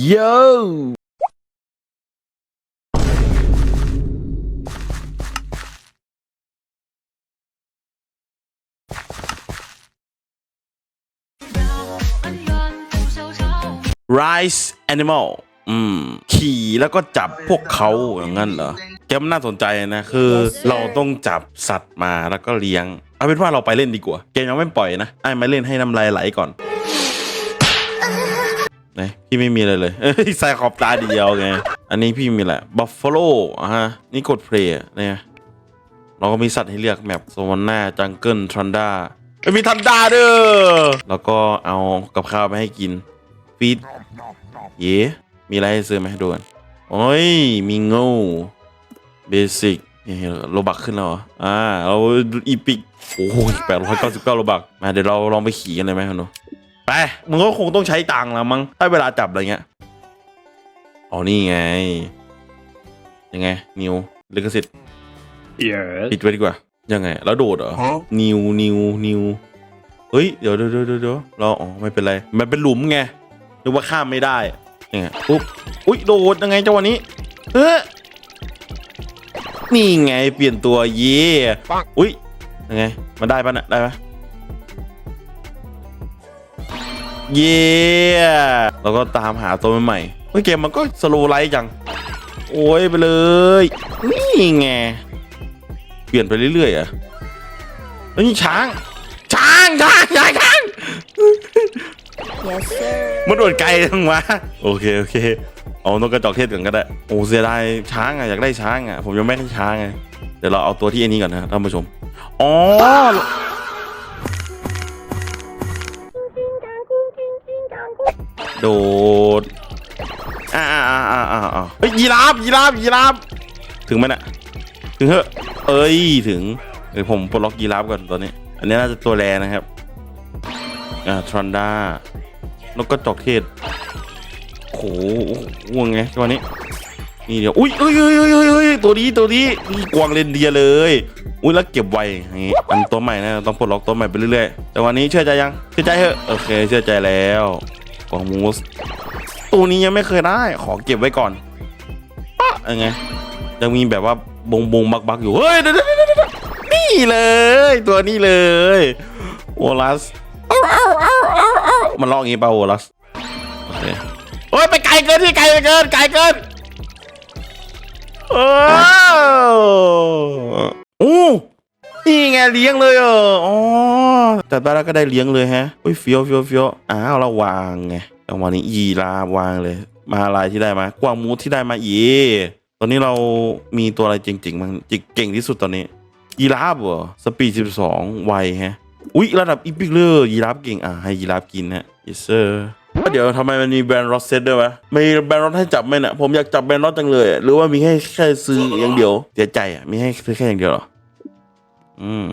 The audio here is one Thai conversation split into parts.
โย Rise Animal อืม ขี่แล้วก็จับพวกเขาอย่างนั้นเหรอเกมน่าสนใจนะคือ เราต้องจับสัตว์มาแล้วก็เลี้ยง เอาเป็นว่าเราไปเล่นดีกว่า เกมยังไม่ปล่อยนะไอ้มาเล่นให้น้ำลายไหลก่อน ไหนพี่ไม่มีอะไรเลยเอ้ยใส่ขอบตาเดียวไง อันนี้พี่มีแหละบัฟฟาโลอะฮะ นี่กดเพลย์เนี่ยเราก็มีสัตว์ให้เลือกแมปโซนหน้าจังเกิลทรันด้ามีทันด้าเด้อแล้วก็เอากับข้าวไปให้กินฟีดเย้มีอะไรให้ซื้อไหมดูกันโอ้ย มีง่เบสิกโลบักขึ้นแล้วเหรออ่าเราอีพิกโอ้โหแปดร้อยเก้าสิบเก้าโลบัก มาเดี๋ยวเราลองไปขี่กันเลยไหมครับหนู ไปมึงก็คงต้องใช้ตังค์แล้วมั้งถ้าเวลาจับอะไรเงี้ยอ๋อนี่ไง ยังไง นิวลิขสิทธิ์ Yes. ปิดไว้ดีกว่า ยังไง แล้วโดดเหรอ นิวนิวนิวเฮ้ยเดี๋ยวเดี๋ยวเดี๋ยวเดี๋ยวเราอ๋อไม่เป็นไร มันเป็นหลุมไงนึกว่าข้ามไม่ได้ยังไงปุ๊บอุ้ยโดดยังไงจังหวะนี้เฮ้ยนี่ไงเปลี่ยนตัวเย่อุ้ยยังไง มันได้ปะเนี่ยได้ปะ เย่แล้วก็ตามหาตัวใหม่ๆเฮ้ยเกมมันก็สโลว์ไลท์จัง โอ้ยไปเลย นี่ไง เปลี่ยนไปเรื่อยๆอะแล้วนี่ช้าง ช้างช้างช้างช้าง Yes sir มันโดดไกลจังวะ โอเคโอเค เอานกกระจอกเทศก่อนก็ได้ โอ้เสียดายช้างอะอยากได้ช้างอะ ผมยังไม่ได้ช้างไง เดี๋ยวเราเอาตัวที่อันนี้ก่อนนะท่านผู้ชม อ๋อ โดดอ่าอ่าอ่าอ่าอ่าอ่าเฮ้ยยีราฟยีราฟยีราฟถึงไหมน่ะถึงเหอะเอ้ยถึงเดี๋ยวผมปลดล็อกยีราฟก่อนตอนนี้ อันนี้น่าจะตัวแรนะครับอ่าทรันด้านกกระจอกเทศโอ้โหง่วงไงจังหวะนี้นี่เดี๋ยวอุ้ยเอ้ยเอ้ยเอ้ยเอ้ยเอ้ยตัวนี้ตัวนี้นี่กวางเรนเดียร์เลย อุ้ยแล้วเก็บไว้อย่างงี้อันตัวใหม่นะต้องปลดล็อกตัวใหม่ไปเรื่อยๆแต่วันนี้เชื่อใจยังเชื่อใจเหอะโอเค เชื่อใจแล้ว กวางมูสตัวนี้ยังไม่เคยได้ ขอเก็บไว้ก่อนปะยังไงยังมีแบบว่าบงบงบักบักอยู่ เฮ้ยเดี๋ยวเดนี่เลย ตัวนี้เลยโอลัสมันร้องอย่างงี้เปล่าโอลัสโอ้ยไปไกลเกินที่ไกลเกินไกลเกินอ้โอ้ นี่ไงเลี้ยงเลยเอออ๋อจัดไปแล้วก็ได้เลี้ยงเลยฮะอุ้ยเฟี้ยวเฟี้ยวเฟี้ยวอ้าวเราวางไงจังวะนี้ยีราวางเลย มาลายที่ได้มากวางมูสที่ได้มาเย่ตอนนี้เรามีตัวอะไรเจ๋งๆบ้งจิเก่งที่สุดตอนนี้ยีราฟเหรอสปีดสิบสองไวฮะอุ๊ยระดับอีพิกเลอร์ยีราฟเก่งอะให้ยีราฟกินฮะ yes sir เดี๋ยวทำไมมันมีแบรนด์รอสเซตด้วยวะมีแบรนด์รอสให้จับไหมเนี่ยผมอยากจับแบรนด์รอสจังเลย หรือว่ามีให้แค่ซื้ออย่างเดียวเสียใจอะมีให้ซื้อแค่อย่างเดียวหรอ อืม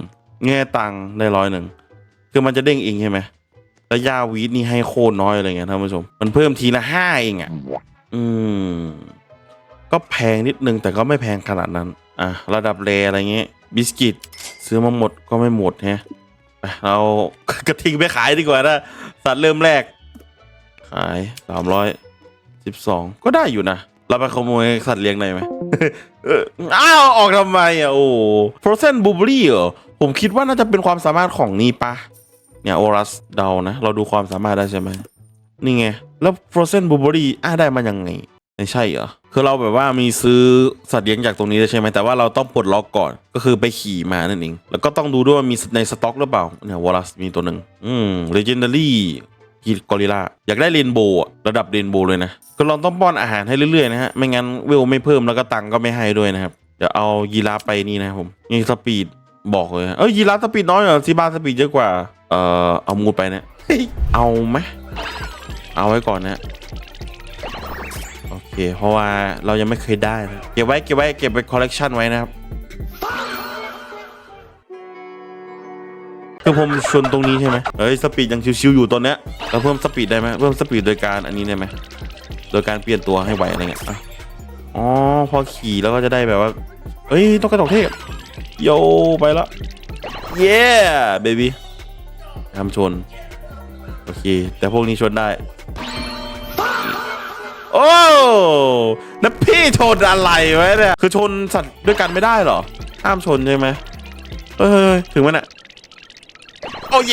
แง่ตังค์ได้ร้อยหนึ่งคือมันจะเด้งเองใช่ไหมแล้วยาวีดนี่ให้โคตรน้อยอะไรเงี้ยท่านผู้ชม มันเพิ่มทีละห้าเองอะ อืม ก็แพงนิดนึงแต่ก็ไม่แพงขนาดนั้น อะ ระดับเลอะไรเงี้ย บิสกิต ซื้อมาหมดก็ไม่หมดแฮะไปเรากระทิงไปขายดีกว่านะ สัตว์เริ่มแรก ขายสามร้อยสิบสองก็ได้อยู่นะ เราไปขโมยสัตว์เลี้ยงได้ไหม เอออ้าวออกทำไมอะโอ้โ r o เซนบูเบอรี่เหรอผมคิดว่าน่าจะเป็นความสามารถของนี่ปะเนี่ยโอรัสเดานะ เราดูความสามารถได้ใช่ไหมนี่ไง แล้ว Frozen b l u e b e r r y อะได้มายังไงไม่ใช่เหรอ คือเราแบบว่ามีซื้อสัตว์เลี้ยงจากตรงนี้ใช่ไหมแต่ว่าเราต้องปลดล็อกก่อนก็คือไปขี่มานั่นเอง แล้วก็ต้องดูด้วยว่ามีในสต็อกหรือเปล่าเนี่ยวอลัสมีตัวหนึ่งอืม legendary กีกอริล่าอยากได้เรนโบว์ระดับเรนโบว์เลยนะก็เราต้องป้อนอาหารให้เรื่อยๆนะฮะไม่งั้นเวลไม่เพิ่มแล้วก็ตังก็ไม่ให้ด้วยนะครับเดี๋ยวเอายีราฟไปนี่นะครับผมนี่สปีดบอกเลยเอ้ยยีราฟสปีดน้อยเหรอซีบาสปีดเยอะกว่าเอ่อเอามูดไปนี่ยเฮ้ยเอาไหมเอาไว้ก่อนนะโอเค เพราะว่าเรายังไม่เคยได้นะเก็บไว้เก็บไว้เก็บไปคอลเลกชันไว้นะครับ คือผมชนตรงนี้ใช่ไหมเฮ้ยสปีดยังชิวๆอยู่ตอนเนี้ยเราเพิ่มสปีดได้ไหมเพิ่มสปีดโดยการอันนี้ได้ไหมโดยการเปลี่ยนตัวให้ไหวอะไรเงี้ยอ๋อพอขี่แล้วก็จะได้แบบว่าเฮ้ยต้องกระตอกเทพโยไปแล้วเย้เบบี้ทำชนโอเค แต่พวกนี้ชนได้ โอ้แล้วพี่ชนอะไรไว้เนี่ยคือชนสัตว์ด้วยกันไม่ได้เหรอห้ามชนใช่ไหมเฮ้ยถึงมันอะ โอ้ย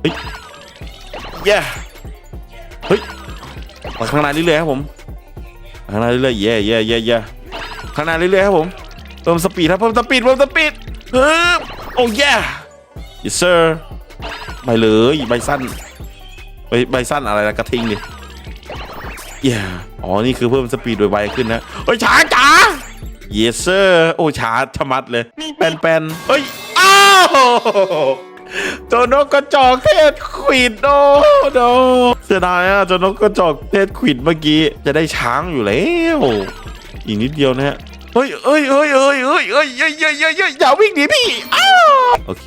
เฮ้ยเย้เฮ้ยไปข้างหน้าเรื่อยๆครับผมไปข้างหน้าเรื่อยๆเย่เย่เย่เย่ข้างหน้าเรื่อยๆครับผมเพิ่มสปีดครับเพิ่มสปีดเพิ่มสปีดฮึบโอ้ย yes sir ไปเลยใบสั้นใบใบสั้นอะไรนะกระทิงดิเย่อ๋อ นี่คือเพิ่มสปีดโดยไวขึ้นนะเฮ้ยช้าจ๋า yes sir โอ้ช้าชะมัดเลย แปนแปนเฮ้ยอ้าว เจานกกระจอกเทศขวิดโดโดเสียดายอะเจานกกระจอกเทศขวิดเมื่อกี้จะได้ช้างอยู่แล้วอีกนิดเดียวนะฮะเฮ้ยเฮ้ยเฮ้ยเฮ้ยเฮ้ยเฮ้ยเฮ้ยเฮ้ยเฮ้ยอย่าวิ่งหนีพี่โอเค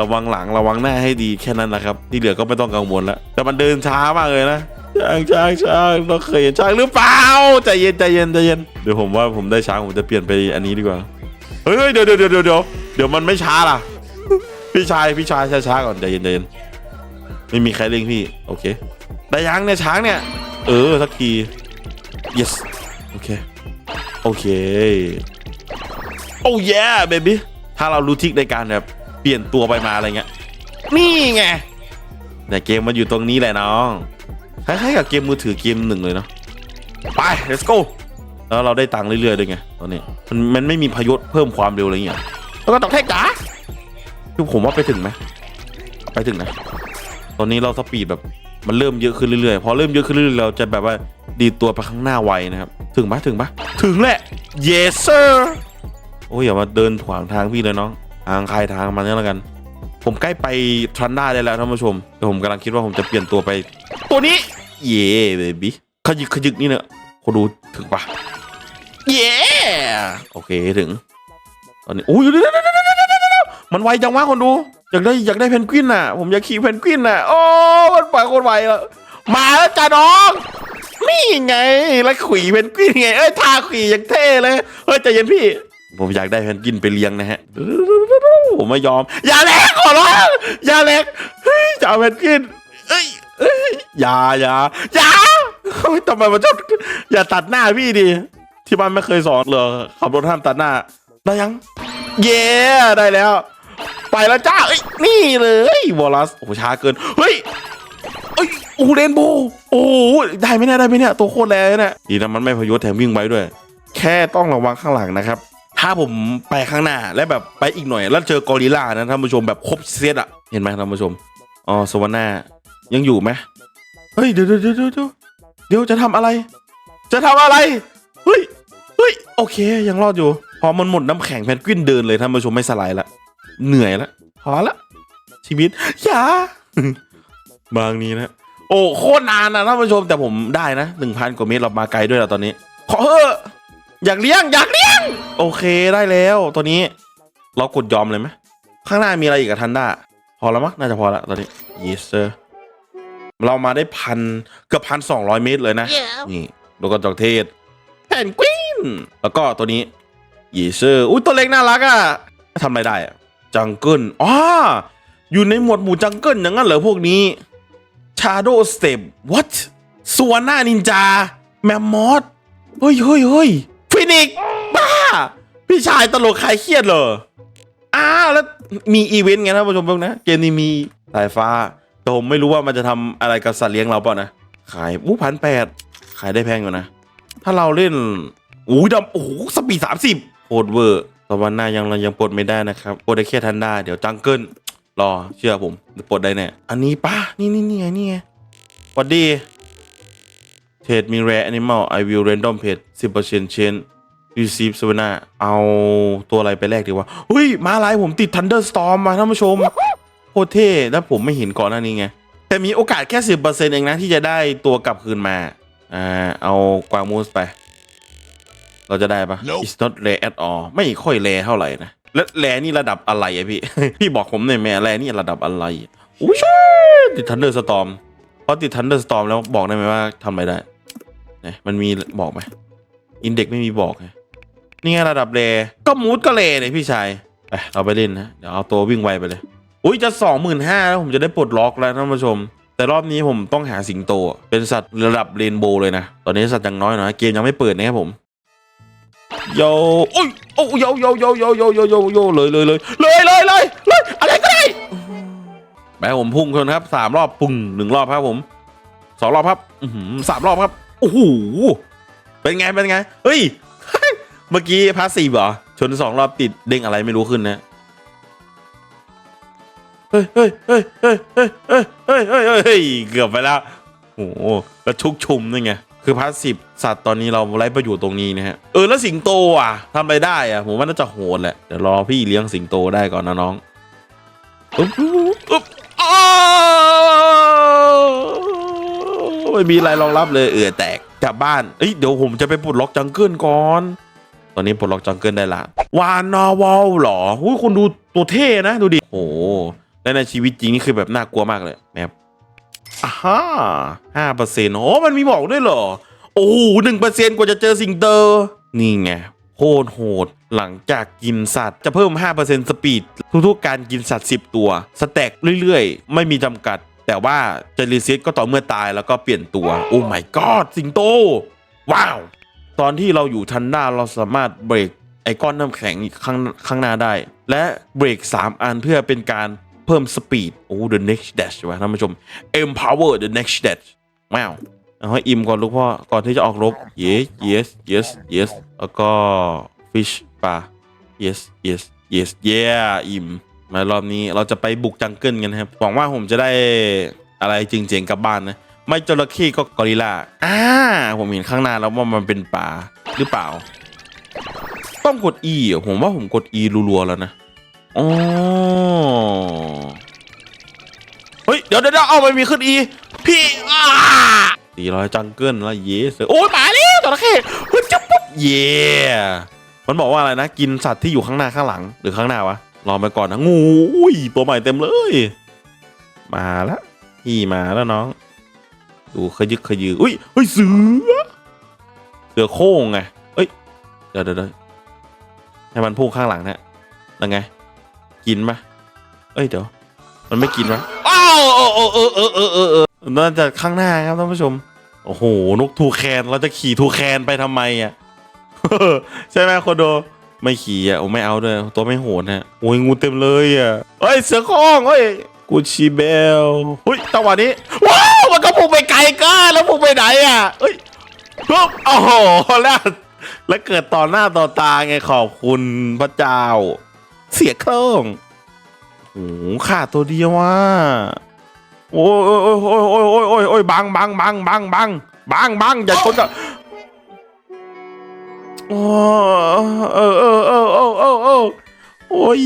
ระวังหลังระวังหน้าให้ดีแค่นั้นนะครับ ที่เหลือก็ไม่ต้องกังวลแล้วแต่มันเดินช้ามากเลยนะช้างช้างช้างเราเคยเห็นช้างหรือเปล่าใจเย็นใจเย็นใจเย็นเดี๋ยวผมว่าผมได้ช้างผมจะเปลี่ยนไปอันนี้ดีกว่าเฮ้ยเดี๋ยวเดี๋ยวเดี๋ยวเดี๋ยวเดี๋ยวเดี๋ยวมันไม่ช้าล่ะ พี่ชายพี่ชายช้าช้าๆก่อนใจเย็นใจเย็นไม่มีใครเร่งพี่ โอเคได้ยังเนี่ยช้างเนี่ย เออสักที yes โอเค โอเค โอ้ยเบบี้ถ้าเรารู้ทิกในการแบบเปลี่ยนตัวไปมาอะไรเงี้ย นี่ไงแต่เกมมันอยู่ตรงนี้แหละน้องคล้ายๆกับเกมมือถือเกมหนึ่งเลยเนาะไป let's go แล้วเราได้ตังค์เรื่อยๆด้วยไงตอนนี้มันมันไม่มีพยศเพิ่มความเร็วอะไรเงี้ยแล้วก็ตอกแท็กจ๋า คือผมว่าไปถึงไหมไปถึงนะตอนนี้เราสปีดแบบมันเริ่มเยอะขึ้นเรื่อยๆพอเริ่มเยอะขึ้นเรื่อยๆเราจะแบบว่าดีตัวไปข้างหน้าไวนะครับถึงปะถึงปะถึงแหละ yes sir โอ้ยอย่ามาเดินขวางทางพี่เลยน้องทางใครทางมันเนี่ยแล้วกัน ผมใกล้ไปทรันด้าได้แล้วท่านผู้ชมแต่ผมกำลังคิดว่าผมจะเปลี่ยนตัวไป ตัวนี้ เย่เบบี้ขยึกขยึกนี่เนอะคนดูถึงปะเย่โอเคถึง ตอนนี้โอ้ยเดี๋ยวเดี๋ยว มันไวจังวะคนดูอยากได้อยากได้เพนกวินน่ะ ผมอยากขี่เพนกวินน่ะ โอ้มันไปโคนไวแล้วมาแล้วจ้าน้องนี่ไงแล้วขี่เพนกวินไงเอ้ยท่าขี่อย่างเท่เลยเฮ้ยใจเย็นพี่ ผมอยากได้เพนกวินไปเลี้ยงนะฮะผมไม่ยอม อย่าแลกขอร้องอย่าแลกเฮ้ยจะเอาเพนกวินเอ้ยเอ้ยอย่าอย่าอย่าทำไมมันชอบอย่าตัดหน้าพี่ดิที่บ้านไม่เคยสอนเลยขับรถห้ามตัดหน้าได้ยัง เย้ได้แล้ว ไปแล้วจ้าเอ้ยนี่เลยวอลลัสโอ้โหช้าเกินเฮ้ยเอ้ยโอ้เรนโบโอ้ได้ไหมเนี่ยได้ไหมเนี่ยตัวโคตรแรงเนี่ยดีนะมันไม่พยศแถมวิ่งไว้ด้วย แค่ต้องระวังข้างหลังนะครับ ถ้าผมไปข้างหน้าและแบบไปอีกหน่อย แล้วเจอกอริลลานะท่านผู้ชมแบบครบเซตอะเห็นไหมท่านผู้ชมอ๋อสวรรค์หน้ายังอยู่ไหมเฮ้ยเดี๋ยวเดี๋ยวเดี๋ยวเดี๋ยวจะทำอะไร จะทำอะไรเฮ้ยเฮ้ยโอเค ยังรอดอยู่ พอมันหมดน้ำแข็งแพนกวินเดินเลยท่านผู้ชมไม่สไลด์ละ เหนื่อยละพอละชีวิตอย่าบางนี้นะโอ้โคตรนานนะท่านผู้ชมแต่ผมได้นะหนึ่งพันกว่าเมตรเรามาไกลด้วยแล้วตอนนี้ ขอเถอะอยากเลี้ยงอยากเลี้ยง โอเคได้แล้วตัวนี้ เรากดยอมเลยไหมข้างหน้ามีอะไรอีกอะทันด้าพอแล้วมั้งน่าจะพอละตอนนี้ yes sir เรามาได้พันเกือบพันสองร้อยเมตรเลยนะนี่นกกระจอกเทศแพนกวินแล้วก็ตัวนี้ yes sir อุ้ยตัวเล็กน่ารักอะทำอะไรได้อะ จังเกิลอ๋ออยู่ในหมวดหมู่จังเกิลอย่างนั้นเหรอพวกนี้ Shadow Step What สวนหน้านินจา แมมมอสเฮ้ยเฮ้ยเฮ้ยฟินิกซ์บ้า พี่ชายตลกใครเครียดเหรออ้าวแล้วมีอีเวนต์ไงท่านผู้ชมพิ่งนะ เกมนี้มีสายฟ้า แต่ผมไม่รู้ว่ามันจะทำอะไรกับสัตว์เลี้ยงเราเปล่านะ ขายอู้พันแปดขายได้แพงอยู่นะ ถ้าเราเล่นอู้ดำโอ้โหสปีดสามสิบโคตรเวอร์ ตะวันหน้ายังเรายังปลดไม่ได้นะครับปลดได้แค่ทันได้เดี๋ยวจังเกิลรอเชื่อผมปลดได้แน่อันนี้ป้านี่นี่นี่ไงนี่ไงสวัสดีเทรดมี rare animal I will random pet 10% change receive s a v a n a เอาตัวอะไรไปแลกดีวะเฮ้ยมาอะไรผมติด thunderstorm มาท่านผู้ชมโคตรเท่แล้วผมไม่เห็นก่อนหน้านี้ไง แต่มีโอกาสแค่10%เองนะที่จะได้ตัวกลับคืนมาอ่าเอากวางมูสไป เราจะได้ปะ Nope it's not rare at all ไม่ค่อยแรเท่าไหร่นะ และแรนี่ระดับอะไรอะพี่ พี่บอกผมหน่อยแม่แรนี่ระดับอะไรอุ้ยชิติดทันเดอร์สตอมพอติดทันเดอร์สตอมแล้วบอกได้ไหมว่าทำอะไรได้เนี่ยมันมีบอกไหมอินเด็กไม่มีบอกไงนี่ไงระดับแรก็มูดก็แรเลยพี่ชายไปเราไปเล่นนะ เดี๋ยวเอาตัววิ่งไวไปเลย อุ้ยจะสองหมื่นห้าแล้วผมจะได้ปลดล็อกแล้วท่านผู้ชม แต่รอบนี้ผมต้องหาสิงโต เป็นสัตว์ระดับเรนโบว์เลยนะ ตอนนี้สัตว์ยังน้อยหน่อยเกมยังไม่เปิดนะครับผม โยโอ้ยโอ้โยโยโยโยโยโยโยโยเลยเลยเลยเลยเลยเลยเลยอะไรก็ได้ไปผมพุ่งชนครับสามรอบปุ้งหนึ่งรอบครับผมสองรอบครับสามรอบครับโอ้โหเป็นไงเป็นไงเฮ้ยเมื่อกี้พาสซีฟเหรอชนสองรอบติดเด้งอะไรไม่รู้ขึ้นนะเฮ้ยเฮ้ยเฮ้ยเฮ้ยเฮ้ยเฮ้ยเฮ้ยเฮ้ยเฮ้ยเกือบไปแล้วโอ้โหแล้วชุกชุมนี่ไง คือพาสซีฟสัตว์ตอนนี้เราไร้ประโยชน์ตรงนี้นะฮะเออแล้วสิงโตอะทำอะไรได้อะผมว่าน่าจะโหดแหละเดี๋ยวรอพี่เลี้ยงสิงโตได้ก่อนนะน้องอุ๊บอุ๊บอุ๊บอ้าวไม่มีอะไรรองรับเลยเอือแตกกลับบ้านเอ้ยเดี๋ยวผมจะไปปลดล็อกจังเกิลก่อนตอนนี้ปลดล็อกจังเกิลได้ละวานนอวอลเหรอหุ้ยคุณดูตัวเท่นะดูดิโอ้และในชีวิตจริงนี่คือแบบน่ากลัวมากเลยแมป อ่าฮ่าห้าเปอร์เซ็นต์โอ้มันมีบอกด้วยเหรอ โอ้โหหนึ่งเปอร์เซ็นกว่าจะเจอสิงเตอร์นี่ไงโคตรโหด หลังจากกินสัตว์จะเพิ่ม 5%สปีด ทุกๆ การกินสัตว์ 10 ตัว สแต็กเรื่อยๆ ไม่มีจำกัด แต่ว่าจะรีเซ็ตก็ต่อเมื่อตายแล้วก็เปลี่ยนตัว โอ้ my god สิงโต ว้าว ตอนที่เราอยู่ทันด้าเราสามารถเบรกไอ้ก้อนน้ำแข็งข้างข้างหน้าได้ และเบรก 3 อันเพื่อเป็นการ เพิ่มสปีดโอ้ the next dash วะท่านผู้ชม empower the next dash ว้าวเอาให้อิ่มก่อนลูกพ่อ ก่อนที่จะออกรบ yes yes yes yes แล้วก็ fish ปลา yes yes yes yeah อิ่มมารอบนี้เราจะไปบุกจังเกิลกันนะครับ หวังว่าผมจะได้อะไรจริงๆกลับบ้านนะ ไม่จระเข้ก็กอริลลาอ่าผมเห็นข้างหน้าแล้วว่ามันเป็นป่าหรือเปล่า ต้องกด E ผมว่าผมกด E รัวๆแล้วนะ อ๋อเฮ้ย เดี๋ยวเดี๋ยวเอาไม่มีขึ้น E พี่อ่าสี่ร้อยจังเกิลแล้วเยสโอ้ยมาแล้วจระเข้ฮึดจับปุ๊บเย่มันบอกว่าอะไรนะ กินสัตว์ที่อยู่ข้างหน้าข้างหลัง หรือข้างหน้าวะรอไปก่อนนะงูอุ้ยตัวใหม่เต็มเลย มาแล้วพี่มาแล้วน้อง ดูขยึกขยืออุ้ยเฮ้ยเสือเสือโค้งไงเอ้ยเดี๋ยวเดี๋ยวให้มันพุ่งข้างหลังนะยังไง กินปะเอ้ยเดี๋ยว มันไม่กินวะอ้าวเออเออเออเออเออเออเออน่าจะข้างหน้าครับท่านผู้ชม โอ้โห นกทูแคนเราจะขี่ทูแคนไปทำไมอะ ใช่ไหมโคโด ไม่ขี่อะโอ้ไม่เอาด้วย ตัวไม่โหดฮะ โอ้ยงูเต็มเลยอะเฮ้ยเสือโคร่งเฮ้ยกูชิเบลเฮ้ยจังหวะนี้ ว้าว มันก็พุ่งไปไกลเก้าแล้วพุ่งไปไหนอะเฮ้ยปุ๊บโอ้โหแล้วแล้วเกิดต่อหน้าต่อตาไงขอบคุณพระเจ้า เสียเครื่องโอ้หขาดตัวเดียวว่าโอ้ยโอ้ยโอ้ยโอ้ยโอ้ยโอ้ยโอ้ยบังบังบังบังบังบังบังอย่าชนกันโอ้เออเออเออเออเออเออโอ้ย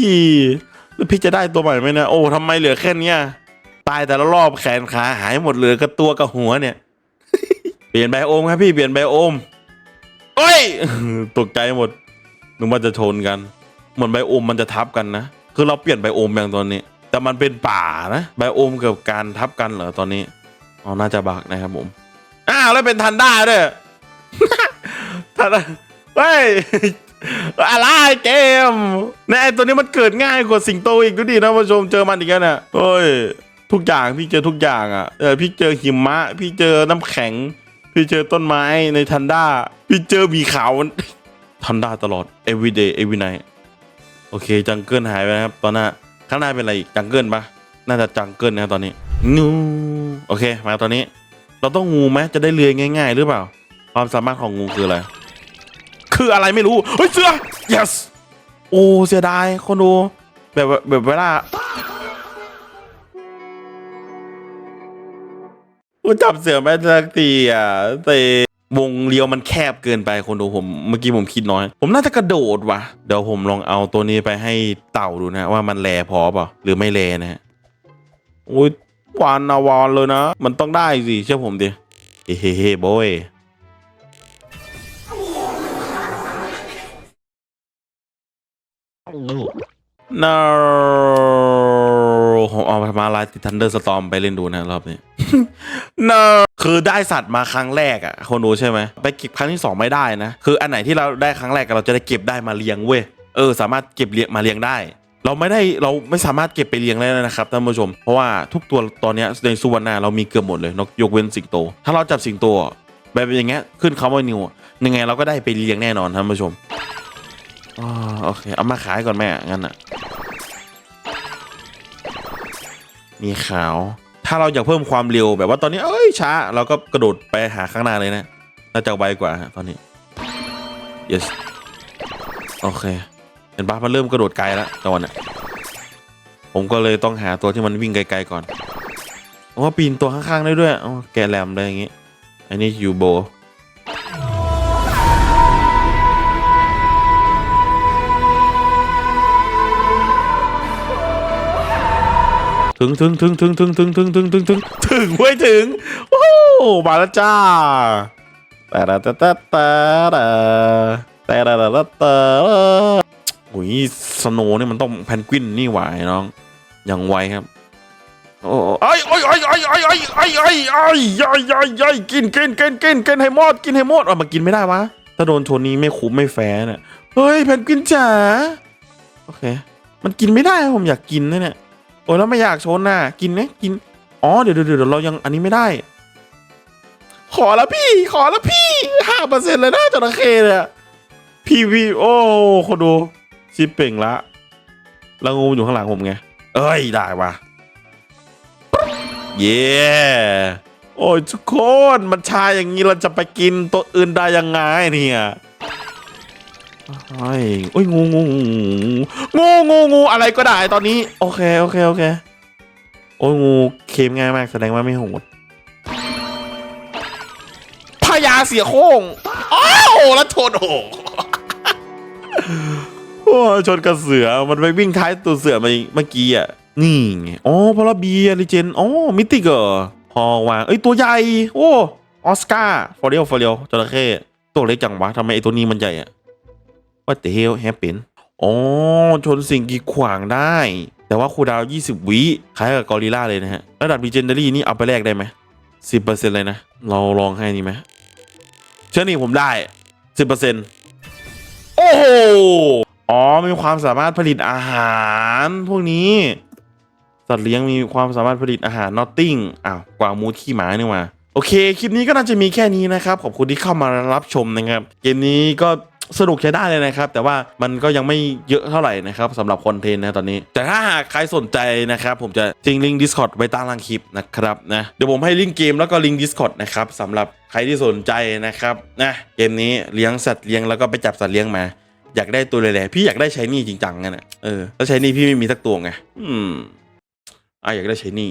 แล้วพี่จะได้ตัวใหม่ไหมเนี่ยโอ้ทำไมเหลือแค่นี้ตายแต่ละรอบแขนขาหายหมดเหลือกระตัวกระหัวเนี่ย เปลี่ยนไบโอมครับพี่เปลี่ยนไบโอมโอ้ยตกใจหมดนึกว่าจะชนกัน เหมือนไบโอมมันจะทับกันนะ คือเราเปลี่ยนไบโอมอย่างตอนนี้ แต่มันเป็นป่านะไบโอมกับการทับกันเหรอตอนนี้อ๋อน่าจะบักนะครับผมอ้าวแล้วเป็นทันด้าด้วยทันด้าเฮ้ยอะไรเกมเนี่ยไอตัวนี้มันเกิดง่ายกว่าสิงโตอีกดูดินะผู้ชมเจอมันอีกแล้วเนี่ยเฮ้ยทุกอย่างพี่เจอทุกอย่างอะเออพี่เจอหิมะ พี่เจอน้ำแข็ง พี่เจอต้นไม้ในทันด้า พี่เจอมีขาวมันทันด้าตลอด every day every night โอเคจังเกิลหายไปนะครับตอนหน้าข้างหน้าเป็นอะไรอีกจังเกิลปะน่าจะจังเกิลนะครับตอนนี้งูโอเค มาตอนนี้ เราต้องงูไหมจะได้เลื้อยง่าย ๆ หรือเปล่า ความสามารถของงูคืออะไรคืออะไรไม่รู้เฮ้ยเสือ yes โอ้เสียดายคนดูแบบแบบเวลากูจับเสือไม่ได้สักทีอะแต่ วงเลี้ยวมันแคบเกินไปคนดูผมเมื่อกี้ผมคิดน้อย ผมน่าจะกระโดดว่ะ เดี๋ยวผมลองเอาตัวนี้ไปให้เต่าดูนะว่ามันแลพอเปล่าหรือไม่แลนะฮะโอ้ยวานนาวานเลยนะ มันต้องได้สิเชื่อผมดิเฮ้เฮ้เฮ้โบย no ผมเอามาลายติดทันเดอร์สตอมไปเล่นดูนะรอบนี้ no คือได้สัตว์มาครั้งแรกอะคนดูใช่ไหมไปเก็บครั้งที่สองไม่ได้นะ คืออันไหนที่เราได้ครั้งแรกเราจะได้เก็บได้มาเลี้ยงเว้ยเออสามารถเก็บเลี้ยงมาเลี้ยงได้ เราไม่ได้เราไม่สามารถเก็บไปเลี้ยงได้นะครับท่านผู้ชม เพราะว่าทุกตัวตอนนี้ในสุวรรณาเรามีเกือบหมดเลยนกยกเว้นสิงโต ถ้าเราจับสิงโตแบบอย่างเงี้ยขึ้นคำว่านิวยังไงเราก็ได้ไปเลี้ยงแน่นอนท่านผู้ชมอ๋อโอเคเอามาขายก่อนแม่งั้นอะ มีขาว ถ้าเราอยากเพิ่มความเร็วแบบว่าตอนนี้เอ้ยช้า เราก็กระโดดไปหาข้างหน้าเลยนะ น่าจะไวกว่าตอนนี้ yes โอเค เห็นปะมันเริ่มกระโดดไกลแล้วตอนนี้ผมก็เลยต้องหาตัวที่มันวิ่งไกลๆก่อนเพราะว่าปีนตัวข้างๆได้ด้วยอ๋อแกแหลมเลยอย่างงี้ อันนี้ยูโบ ถึงถึงถึงถึงถึงถึงถึงถึงถึงถึงถึงเว้ยถึงโอ้โหมาแล้วจ้าแต่ละแต่แต่แต่แต่ละแต่ละแต่โอ้ยสโนว์นี่มันต้องแพนกวินนี่หวายน้องอย่างไวครับโอ้ไอ้ไอ้ไอ้ไอ้ไอ้ไอ้ไอ้ไอ้ไอ้ไอ้ไอ้ไอ้ไอ้กินกินกินกินกินให้หมดกินให้หมดอะมากินไม่ได้วะถ้าโดนชนนี้ไม่คุ้มไม่แฟร์เนี่ยเฮ้ยแพนกวินจ๋าโอเค มันกินไม่ได้ผมอยากกินนะเนี่ย โอ้ยแล้วไม่อยากชนน่ะ กินไหมกิน อ๋อ เดี๋ยวเดี๋ยวเดี๋ยวเรายังอันนี้ไม่ได้ ขอล้วพี่ ขอล้วพี่ห้าเปอร์เซ็นต์เลยนะจระเข้เนี่ยพีวีโอ้คนดูชิปเป่งละแล้วงูอยู่ข้างหลังผมไง เอ้ย ได้ว่ะเย้โอ้ยทุกคนมันชายอย่างนี้เราจะไปกินตัวอื่นได้ยังไงเนี่ย โอ้ยโอ้ยงูงูงูงูงูงูอะไรก็ได้ตอนนี้ โอเคโอเคโอเค โอ้ยงูเค็มง่ายมากแสดงว่าไม่โหดพญาเสียโค้งอ้าวแล้วชนโอ้โหโอ้ชนกระเสือมันไปวิ่งท้ายตัวเสือมาเมื่อกี้อะนี่ไงอ๋อพลเบียริเจนอ๋อมิติเกเหรอพอวางเอ้ยตัวใหญ่ โอ้ออสการ์ฟอเรียลฟอเรียลจระเข้ตัวเล็กจังวะทำไมไอตัวนี้มันใหญ่อะ ว่าแต่เฮลแฮปเป็นอ๋อชนสิ่งกีดขวางได้ แต่ว่าคูดาว 20 วิคล้ายกับกอริล่าเลยนะฮะ ระดับ l ีเจนดารี่นี่เอาไปแลกได้ไหมสิบเปอร์เซ็นต์เลยนะ เราลองให้นี่ไหมเชื่อนี่ผมได้สิบเปอร์เซ็นต์โอ้โหอ๋อมีความสามารถผลิตอาหารพวกนี้ สัตว์เลี้ยงมีความสามารถผลิตอาหารนอตติ้งอ้าวกวางมูดขี้หมานี่หว่าโอเค คลิปนี้ก็น่าจะมีแค่นี้นะครับ ขอบคุณที่เข้ามารับชมนะครับ เกมนี้ก็ สนุกใช้ได้เลยนะครับ แต่ว่ามันก็ยังไม่เยอะเท่าไหร่นะครับสำหรับคอนเทนต์นะตอนนี้ แต่ถ้าหากใครสนใจนะครับ ผมจะทิ้งลิงก์ Discord ไว้ใต้ล่างคลิปนะครับนะเดี๋ยวผมให้ลิงก์เกมแล้วก็ลิงก์ Discord นะครับสำหรับใครที่สนใจนะครับนะเกมนี้เลี้ยงสัตว์เลี้ยงแล้วก็ไปจับสัตว์เลี้ยงมาอยากได้ตัวแหล่ๆพี่อยากได้ใช้นี่จริงจังไงน่ะเออแล้วใช้นี่พี่ไม่มีสักตัวไงอืมอะอยากได้ใช้นี่